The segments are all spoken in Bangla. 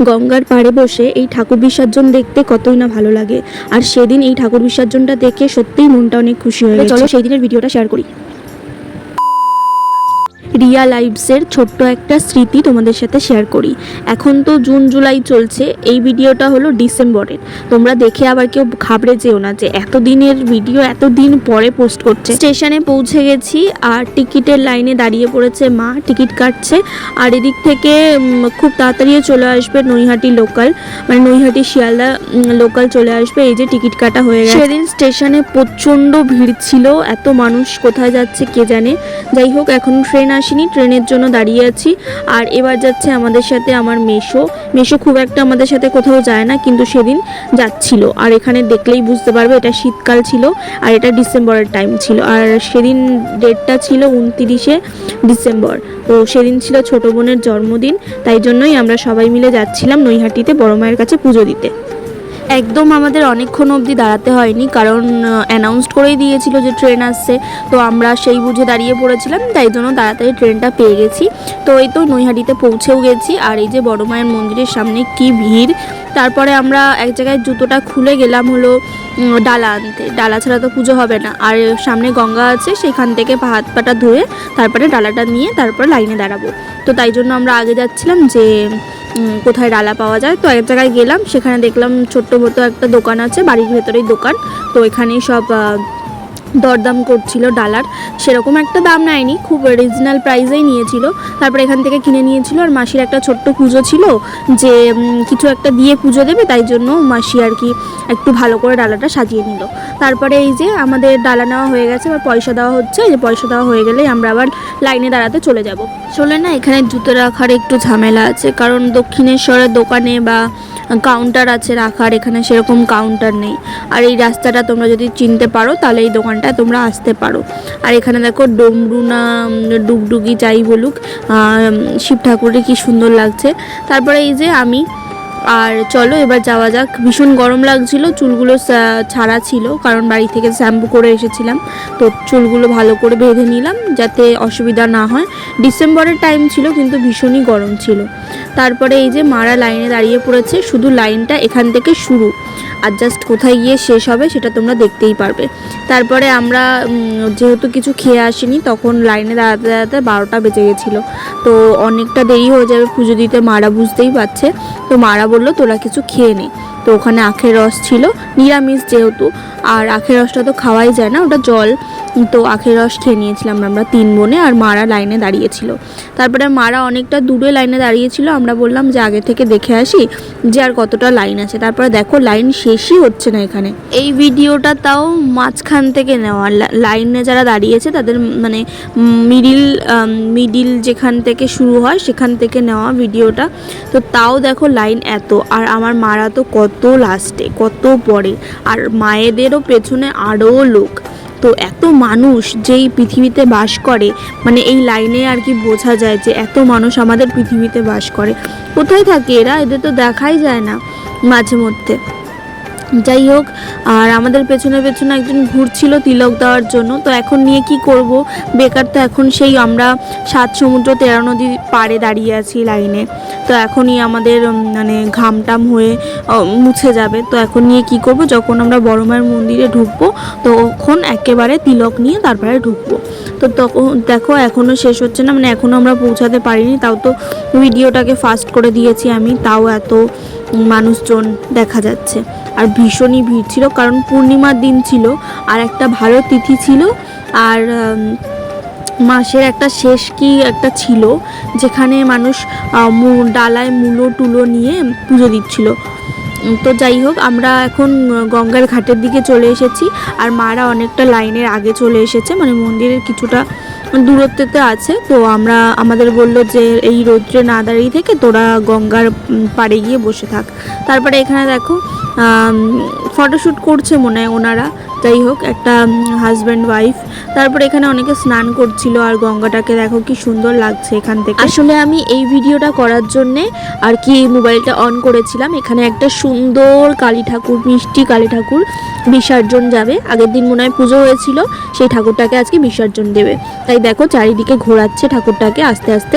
গঙ্গার পাড়ে বসে এই ঠাকুর বিসর্জন দেখতে কতই না ভালো লাগে আর সেদিন এই ঠাকুর বিসর্জনটা দেখে সত্যিই মনটা অনেক খুশি হয়ে। চলো সেই দিনের ভিডিওটা শেয়ার করি রিয়া লাইভসের ছোট্ট একটা স্মৃতি তোমাদের সাথে শেয়ার করি। এখন তো জুন, জুলাই চলছে, এই ভিডিওটা হলো ডিসেম্বরের। তোমরা দেখে আবার কেউ ঘাবড়ে যেও না যে এত দিনের ভিডিও, এত দিন পরে পোস্ট করছে। স্টেশনে পৌঁছে গেছি আর টিকিটের লাইনে দাঁড়িয়ে পড়েছে মা, টিকিট কাটছে। আর এদিক থেকে খুব তাড়াতাড়িও চলে আসবে নৈহাটি লোকাল মানে নৈহাটি শিয়ালদা লোকাল চলে আসবে। এই যে টিকিট কাটা হয়ে গেছে। সেদিন স্টেশনে প্রচণ্ড ভিড় ছিল, এত মানুষ কোথায় যাচ্ছে কে জানে। যাই হোক, এখন ট্রেন আসেনি, ট্রেনের জন্য দাঁড়িয়ে আছি। আর এবার যাচ্ছে আমাদের সাথে আমার মেশো। মেশো খুব একটা আমাদের সাথে কোথাও যায় না, কিন্তু সেদিন যাচ্ছিল। আর এখানে দেখলেই বুঝতে পারবে, এটা শীতকাল ছিল আর এটা ডিসেম্বরের টাইম ছিল। আর সেদিন ডেটটা ছিল উনতিরিশে ডিসেম্বর। তো সেদিন ছিল ছোটো বোনের জন্মদিন, তাই জন্যই আমরা সবাই মিলে যাচ্ছিলাম নৈহাটিতে বড় মায়ের কাছে পুজো দিতে। একদম আমাদের অনেকক্ষণ অবধি দাঁড়াতে হয়নি, কারণ অ্যানাউন্সড করেই দিয়েছিল যে ট্রেন আসছে। তো আমরা সেই বুঝে দাঁড়িয়ে পড়েছিলাম, তাই জন্য তাড়াতাড়ি ট্রেনটা পেয়ে গেছি। তো এই তো নৈহাটিতে পৌঁছেও গেছি, আর এই যে বড় মায়ের মন্দিরের সামনে কি ভিড়। তারপরে আমরা এক জায়গায় জুতোটা খুলে গেলাম হলো ডালা আনতে। ডালা ছাড়া তো পুজো হবে না। আর সামনে গঙ্গা আছে, সেখান থেকে হাত পাটা ধুয়ে তারপরে ডালাটা নিয়ে তারপরে লাইনে দাঁড়াবো। তো তাই জন্য আমরা আগে যাচ্ছিলাম যে কোথায় ডালা পাওয়া যায়। তো এক জায়গায় গেলাম, সেখানে দেখলাম ছোট্ট মতো একটা দোকান আছে, বাড়ির ভেতরেই দোকান। তো এখানেই সব দরদাম করছিল ডালার। সেরকম একটা দাম নেয়নি, খুব রিজনাল প্রাইসেই নিয়েছিল। তারপরে এখান থেকে কিনে নিয়েছিল আর মাসির একটা ছোট্ট পুজো ছিল যে কিছু একটা দিয়ে পুজো দেবে, তাই জন্য মাসি আর কি একটু ভালো করে ডালাটা সাজিয়ে নিল। তারপরে এই যে আমাদের ডালা নেওয়া হয়ে গেছে, এবার পয়সা দেওয়া হচ্ছে যে পয়সা দেওয়া হয়ে গেলেই আমরা আবার লাইনে দাঁড়াতে চলে যাব। চলে না, এখানে জুতো রাখার একটু ঝামেলা আছে, কারণ দক্ষিণেশ্বরের দোকানে বা কাউন্টার আছে রাখার, এখানে সেরকম কাউন্টার নেই। আর এই রাস্তাটা তোমরা যদি চিনতে পারো, তাহলে এই দোকানটায় তোমরা আসতে পারো। আর এখানে দেখো ডমরু না ডুগডুগি যাই বলুক শিব ঠাকুরের কি সুন্দর লাগছে। তারপরে এই যে আমি, আর চলো এবার যাওয়া যাক। ভীষণ গরম লাগছিল, চুলগুলো ছাড়া ছিল, কারণ বাড়ি থেকে শ্যাম্পু করে এসেছিলাম। তো চুলগুলো ভালো করে বেঁধে নিলাম, যাতে অসুবিধা না হয়। ডিসেম্বরের টাইম ছিল, কিন্তু ভীষণই গরম ছিল। তারপরে এই যে মারা লাইনে দাঁড়িয়ে পড়েছে, শুধু লাইনটা এখান থেকে শুরু। আর জাস্ট কোথায় গিয়ে শেষ হবে সেটা তোমরা দেখতেই পারবে। তারপরে আমরা যেহেতু কিছু খেয়ে আসিনি, তখন লাইনে দাঁড়াতে দাঁড়াতে বারোটা বেজে গেছিল। তো অনেকটা দেরি হয়ে যাবে পুজো দিতে, মারা বুঝতেই পারছে। তো মারা বলল, তোরা কিছু খেয়ে নে। তো ওখানে আখের রস ছিল, নিরামিষ যেহেতু। আর আখের রসটা তো খাওয়াই যায় না, ওটা জল। তো আখের রস খেয়ে নিয়েছিলাম আমরা তিন বোনে আর মারা লাইনে দাঁড়িয়েছিল। তারপরে মারা অনেকটা দূরে লাইনে দাঁড়িয়েছিল, আমরা বললাম, যে আগে থেকে দেখে আসি যে আর কতটা লাইন আছে। তারপরে দেখো, লাইন শেষই হচ্ছে না এখানে। এই ভিডিওটা তাও মাঝখান থেকে নেওয়া। লাইনে যারা দাঁড়িয়েছে, তাদের মানে মিডিল মিডিল যেখান থেকে শুরু হয়, সেখান থেকে নেওয়া ভিডিওটা। তো তাও দেখো, লাইন এত। আর আমার মারা তো কত লাস্টে, কত পরে। আর মায়েদেরও পেছনে আরও লোক। তো এত মানুষ যেই পৃথিবীতে বাস করে মানে এই লাইনে আর কি বোঝা যায় যে এত মানুষ আমাদের পৃথিবীতে বাস করে। কোথায় থাকে এরা? এদের তো দেখাই যায় না মাঝে মধ্যে। যাই হোক, আর আমাদের পেছনে পেছনে একজন ঘুরছিল তিলক দেওয়ার জন্য। তো এখন নিয়ে কি করব? বেকার তো এখন সেই আমরা সাত সমুদ্র তেরো নদী পাড়ে দাঁড়িয়ে আছি লাইনে। তো এখনই আমাদের মানে ঘামটাম হয়ে মুছে যাবে। তো এখন নিয়ে কি করব? যখন আমরা বড় মায়ের মন্দিরে ঢুকবো তখন একেবারে তিলক নিয়ে তারপরে ঢুকবো। তো তখন দেখো এখনও শেষ হচ্ছে না মানে এখনও আমরা পৌঁছাতে পারিনি, তাও তো ভিডিওটাকে ফাস্ট করে দিয়েছি আমি, তাও এত মানুষজন দেখা যাচ্ছে। আর ভীষণই ভিড় ছিল, কারণ পূর্ণিমার দিন ছিল, আর একটা ভালো তিথি ছিল, আর মাসের একটা শেষ কি একটা ছিল, যেখানে মানুষ ডালায় মূলো টুলো নিয়ে পুজো দিচ্ছিল। তো যাই হোক, আমরা এখন গঙ্গার ঘাটের দিকে চলে এসেছি। আর মারা অনেকটা লাইনের আগে চলে এসেছে মানে মন্দিরের কিছুটা দূরত্বতে আছে। তো আমরা, আমাদের বলল যে, এই রৌদ্রে না দাঁড়িয়ে থেকে তোরা গঙ্গার পাড়ে গিয়ে বসে থাক। তারপরে এখানে দেখো ফটোশ্যুট করছে মনে হয় ওনারা। যাই হোক, একটা হাজব্যান্ড ওয়াইফ তারপরে এখানে অনেকে স্নান করছিল আর গঙ্গাটাকে দেখো কি সুন্দর লাগছে এখান থেকে। আসলে আমি এই ভিডিওটা করার জন্যে আর কি মোবাইলটা অন করেছিলাম। এখানে একটা সুন্দর কালী ঠাকুর, মিষ্টি কালী ঠাকুর বিসর্জন যাবে। আগের দিন মনে হয় পুজো হয়েছিল, সেই ঠাকুরটাকে আজকে বিসর্জন দেবে। তাই দেখো, চারিদিকে ঘোরাচ্ছে ঠাকুরটাকে আস্তে আস্তে।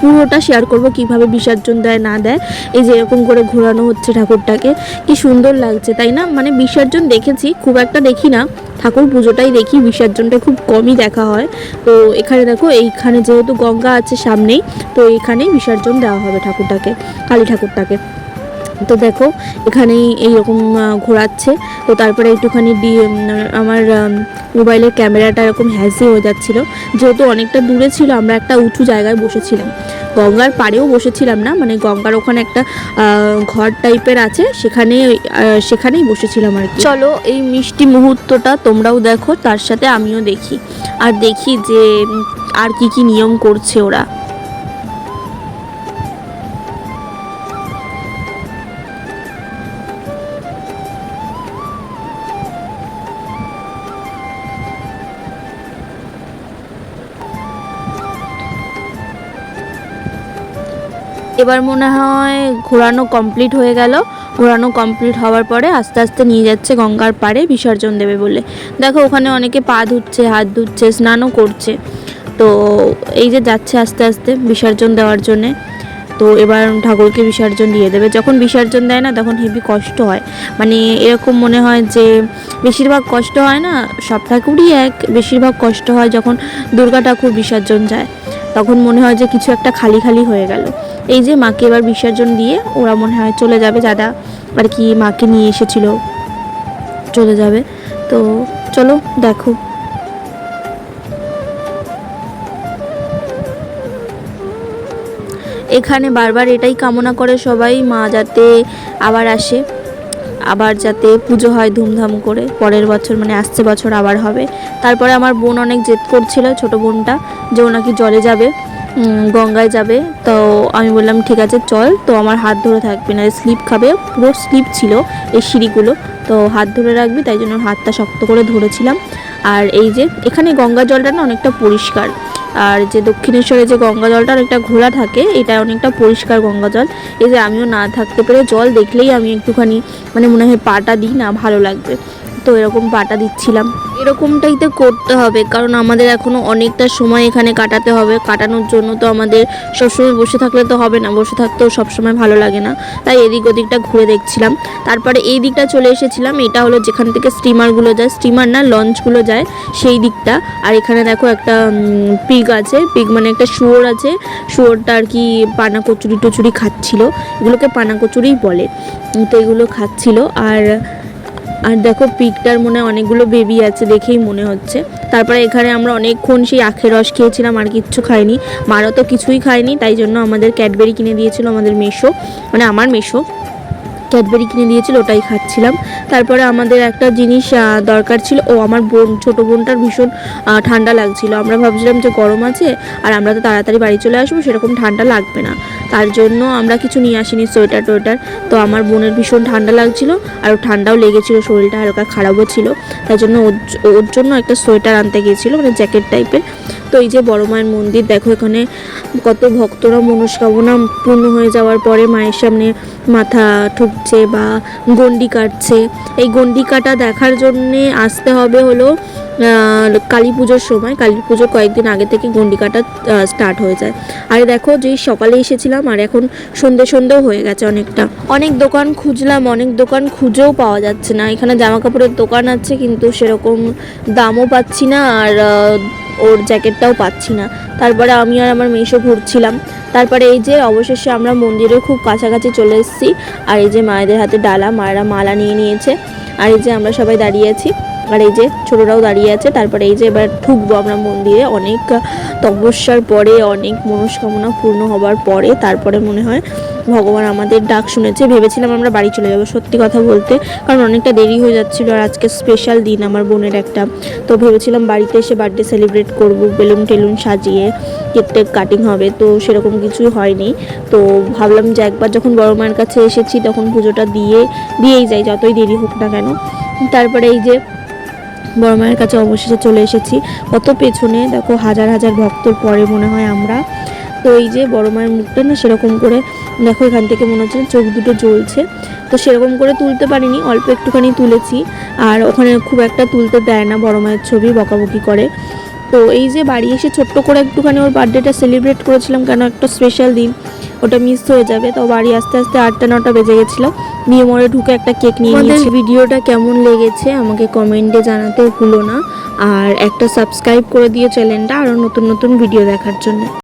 পুরোটা শেয়ার করব কীভাবে বিসর্জন দেয়, না দেয়। এই যে এরকম করে ঘোরানো হচ্ছে ঠাকুরটাকে। কি সুন্দর লাগছে, তাই না? মানে বিসর্জন দেখেছি, খুব একটা দেখি না। ঠাকুর পুজোটাই দেখি, বিসর্জনটা খুব কমই দেখা হয়। তো এখানে দেখো, এইখানে যেহেতু গঙ্গা আছে সামনেই, তো এখানেই বিসর্জন দেওয়া হবে ঠাকুরটাকে, কালী ঠাকুরটাকে। তো দেখো এখানেই এইরকম ঘোরাচ্ছে। তো তারপরে একটুখানি উম, আমার মোবাইলের ক্যামেরাটা এরকম হ্যাসি হয়ে যাচ্ছিল। যেহেতু অনেকটা দূরে ছিল আমরা একটা উঁচু জায়গায় বসেছিলাম। গঙ্গার পাড়েও বসেছিলাম না মানে গঙ্গার ওখানে একটা ঘর টাইপের আছে সেখানে সেখানেই বসেছিলাম আর চলো এই মিষ্টি মুহূর্তটা তোমরাও দেখো তার সাথে আমিও দেখি। আর দেখি যে আর কি কি নিয়ম করছে ওরা। এবার মনে হয় ঘোরানো কমপ্লিট হয়ে গেল। ঘোরানো কমপ্লিট হওয়ার পরে আস্তে আস্তে নিয়ে যাচ্ছে গঙ্গার পাড়ে বিসর্জন দেবে বলে। দেখো ওখানে অনেকে পা ধুচ্ছে, হাত ধুচ্ছে, স্নানও করছে। তো এই যে যাচ্ছে আস্তে আস্তে বিসর্জন দেওয়ার জন্যে। তো এবার ঠাকুরকে বিসর্জন দিয়ে দেবে। যখন বিসর্জন দেয় না তখন হেভি কষ্ট হয়। মানে এরকম মনে হয় যে বেশিরভাগ কষ্ট হয় না সব ঠাকুরই এক। বেশিরভাগ কষ্ট হয় যখন দুর্গা ঠাকুর বিসর্জন যায়। তখন মনে হয় যে কিছু একটা খালি খালি হয়ে গেল। এই যে মাকে এবার বিসর্জন দিয়ে ওরা মনে হয় চলে যাবে, দাদা আর কি মাকে নিয়ে এসেছিল, চলে যাবে। তো চলো, দেখো। এখানে বারবার এটাই কামনা করে সবাই, মা যাতে আবার আসে, আবার যাতে পুজো হয় ধুমধাম করে। পরের বছর মানে আসছে বছর আবার হবে। তারপরে আমার বোন অনেক জেদ করছিল, ছোট বোনটা, যে ও নাকি জলে যাবে। গঙ্গায় যাবে। তো আমি বললাম, ঠিক আছে, চল। তো আমার হাত ধরে থাকবে না, স্লিপ খাবে। পুরো স্লিপ ছিল এই সিঁড়িগুলো। তো হাত ধরে রাখবি, তাই জন্য হাতটা শক্ত করে ধরেছিলাম। আর এই যে, এখানে গঙ্গা জলটা না অনেকটা পরিষ্কার। আর যে দক্ষিণেশ্বরে যে গঙ্গা জলটা অনেকটা ঘোলা থাকে, এটা অনেকটা পরিষ্কার গঙ্গা জল। এই যে, আমিও না থাকতে পেরে জল দেখলেই আমি একটুখানি মানে মনে হয় পাটা দিই না, ভালো লাগবে। তো এরকম পাটা দিচ্ছিলাম। এরকমটাই তো করতে হবে, কারণ আমাদের এখনও অনেকটা সময় এখানে কাটাতে হবে। কাটানোর জন্য তো আমাদের সবসময় বসে থাকলে তো হবে না, বসে থাকতেও সবসময় ভালো লাগে না। তাই এদিক ওদিকটা ঘুরে দেখছিলাম। তারপরে এই দিকটা চলে এসেছিলাম, এটা হলো যেখান থেকে স্টিমারগুলো যায়, স্টিমার না লঞ্চগুলো যায়, সেই দিকটা। আর এখানে দেখো একটা পিগ আছে পিগ মানে একটা শুয়োর আছে। শুয়োরটা আর কি পানা কচুরি টুচুরি খাচ্ছিল, এগুলোকে পানা কচুরিই বলে। তো এগুলো খাচ্ছিল। আর আর দেখো পিকটার মনে অনেকগুলো বেবি আছে দেখেই মনে হচ্ছে। তারপরে এখানে আমরা অনেকক্ষণ সেই আখের রস খেয়েছিলাম, আর কিচ্ছু খাইনি। মারও তো কিছুই খায়নি তাই জন্য আমাদের ক্যাডবেরি কিনে দিয়েছিল আমাদের মেশো মানে আমার মেশো ক্যাডবেরি কিনে দিয়েছিল, ওটাই খাচ্ছিলাম। তারপরে আমাদের একটা জিনিস দরকার ছিল, ও আমার বোন, ছোট বোনটার ভীষণ ঠান্ডা লাগছিল। আমরা ভাবছিলাম যে গরম আছে, আর আমরা তো তাড়াতাড়ি বাড়ি চলে আসব, সেরকম ঠান্ডা লাগবে না। তার জন্য আমরা কিছু নিয়ে আসিনি, সোয়েটার টোয়েটার। তো আমার বোনের ভীষণ ঠান্ডা লাগছিল, আর ঠান্ডাও লেগেছিল, শরীরটা হালকা খারাপও ছিল। তাই জন্য ওর জন্য একটা সোয়েটার আনতে গিয়েছিল মানে জ্যাকেট টাইপের। তো এই যে বড় মায়ের মন্দির, দেখো এখানে কত ভক্তরা মনস্কামনা পূর্ণ হয়ে যাওয়ার পরে মায়ের সামনে মাথা ঠুকছে বা গন্ডি কাটছে। এই গন্ডি কাটা দেখার জন্যে আসতে হবে হলো কালী পুজোর সময়। কালী পুজোর কয়েকদিন আগে থেকে গন্ডি কাটা স্টার্ট হয়ে যায়। আর দেখো যেই সকালে এসেছিলাম আর এখন সন্ধে সন্ধেও হয়ে গেছে অনেকটা। অনেক দোকান খুঁজলাম, অনেক দোকান খুঁজেও পাওয়া যাচ্ছে না। এখানে জামা কাপড়ের দোকান আছে কিন্তু সেরকম দামও পাচ্ছি না আর ওর জ্যাকেটটাও পাচ্ছি না। তারপরে আমি আর আমার মেশো ঘুরছিলাম। তারপরে এই যে অবশেষে আমরা মন্দিরের খুব কাছাকাছি চলে এসেছি। আর এই যে মায়েদের হাতে ডালা, মায়েরা মালা নিয়ে নিয়েছে। আর এই যে আমরা সবাই দাঁড়িয়ে আছি। আর এই যে ছোটরাও দাঁড়িয়ে আছে, তারপরে এই যে এবার ঢুকবো আমরা মন্দিরে। অনেক তপস্যার পরে, অনেক মনস্কামনা পূর্ণ হবার পরে, তারপরে মনে হয় ভগবান আমাদের ডাক শুনেছে। ভেবেছিলাম আমরা বাড়ি চলে যাব, সত্যি কথা বলতে, কারণ অনেকটা দেরি হয়ে যাচ্ছিল আর আজকে স্পেশাল দিন আমার বোনের একটা। তো ভেবেছিলাম বাড়িতে এসে বার্থডে সেলিব্রেট করব, বেলুন টেলুন সাজিয়ে, কেক টেক কাটিং হবে, তো সেরকম কিছুই হয়নি। তো ভাবলাম যে একবার যখন বড় মায়ের কাছে এসেছি, তখন পুজোটা দিয়ে, দিয়েই যাই, যতই দেরি হোক না কেন। তারপরে এই যে বড় মায়ের কাছে অবশেষে চলে এসেছি। কত পেছনে, দেখো, হাজার হাজার ভক্তর পরে মনে হয় আমরা। তো এই যে বড় মায়ের মুখটা না সেরকম করে, দেখো, এখান থেকে মনে হচ্ছে চোখ দুটো জ্বলছে। তো সেরকম করে তুলতে পারিনি, অল্প একটুখানি তুলেছি। আর ওখানে খুব একটা তুলতে দেয় না বড় মায়ের ছবি, বকাবকি করে। তো এই যে বাড়ি এসে ছোট্ট করে একটুখানি ওর বার্থডেটা সেলিব্রেট করেছিলাম কেন একটা স্পেশাল দিন ওটা মিস হয়ে যাবে। তো বাড়ি আস্তে আস্তে আটটা নটা বেজে গেছিল। নিয়ে মরে ঢুকে একটা কেক নিয়ে নিয়েছি। ভিডিওটা কেমন লেগেছে আমাকে কমেন্টে জানাতে ভুলো না। আর একটা সাবস্ক্রাইব করে দিও চ্যানেলটা আরও নতুন নতুন ভিডিও দেখার জন্য।